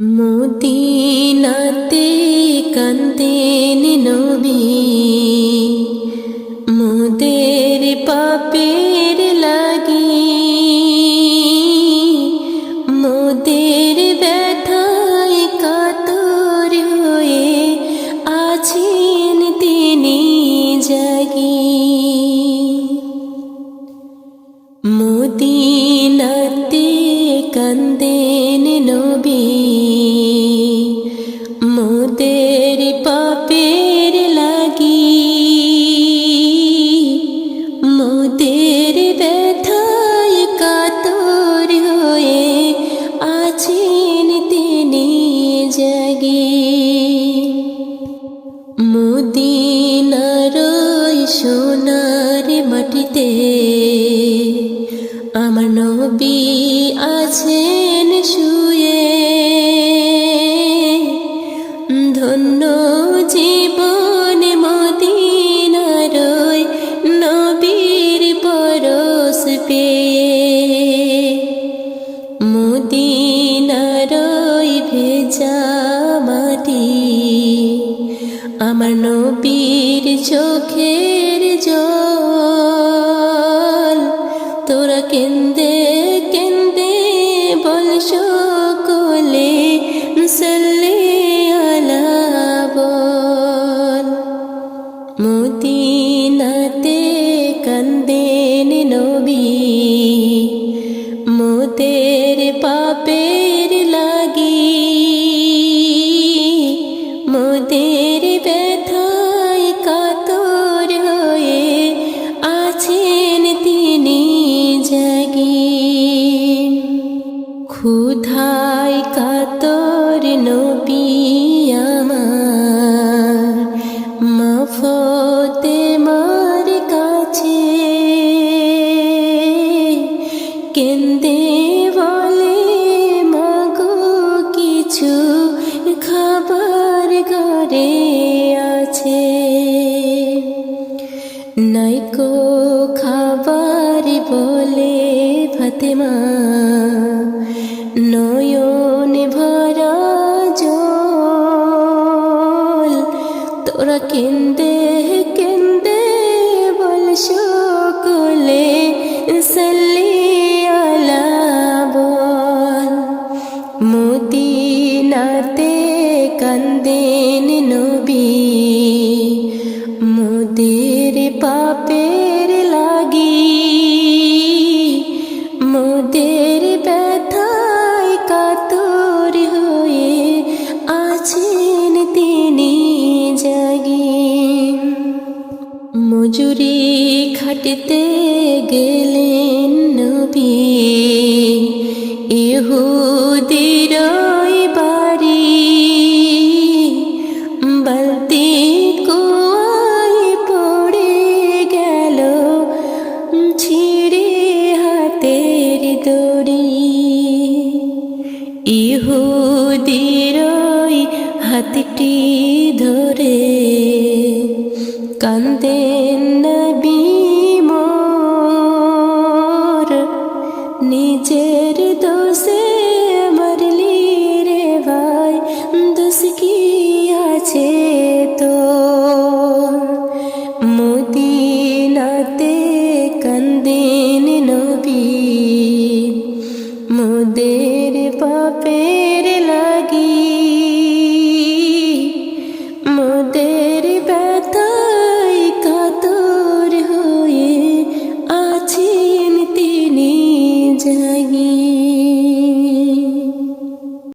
মদিনাতে কান্দেন নবী মোদের পাপের লাগি। মোদের ব্যথায় কাতর হয়ে আছেন তিনি জাগি। মদিনাতে কান্দেন মোদের পাপের লাগি, মোদের ব্যথায় কাতর হয়ে আছেন তিনি জাগি। মদিনার সোনার মাটিতে আমার নবী আছেন শুয়ে ধন্য জীবন মদিনার ওই নবীর পরশ পেয়ে। মদিনার ওই ভেজা মাটি আমার নবীর চোখের জল। তোরা কেন্দে কেন্দে বল মদিনাতে কান্দেন নবী। মোদের পাপের লাগি। মোদের ব্যথায় কাতর হয়ে আছেন তিনি জাগি। ক্ষুধায় কাতর নবী। ঘরে আছে। নাইকো খাবার বলে ফাতেমা নয়ন ভরা জল। তোরা কেন্দে কেন্দে বল সকলে কান্দেন নবী, মোদের পাপের লাগি, মোদের ব্যথায় কাতর হয়ে আছেন তিনি জাগি। মজুরি খাটতে গেলেন নবী ইহুদির হাতটি ধরে কান্দেন নবী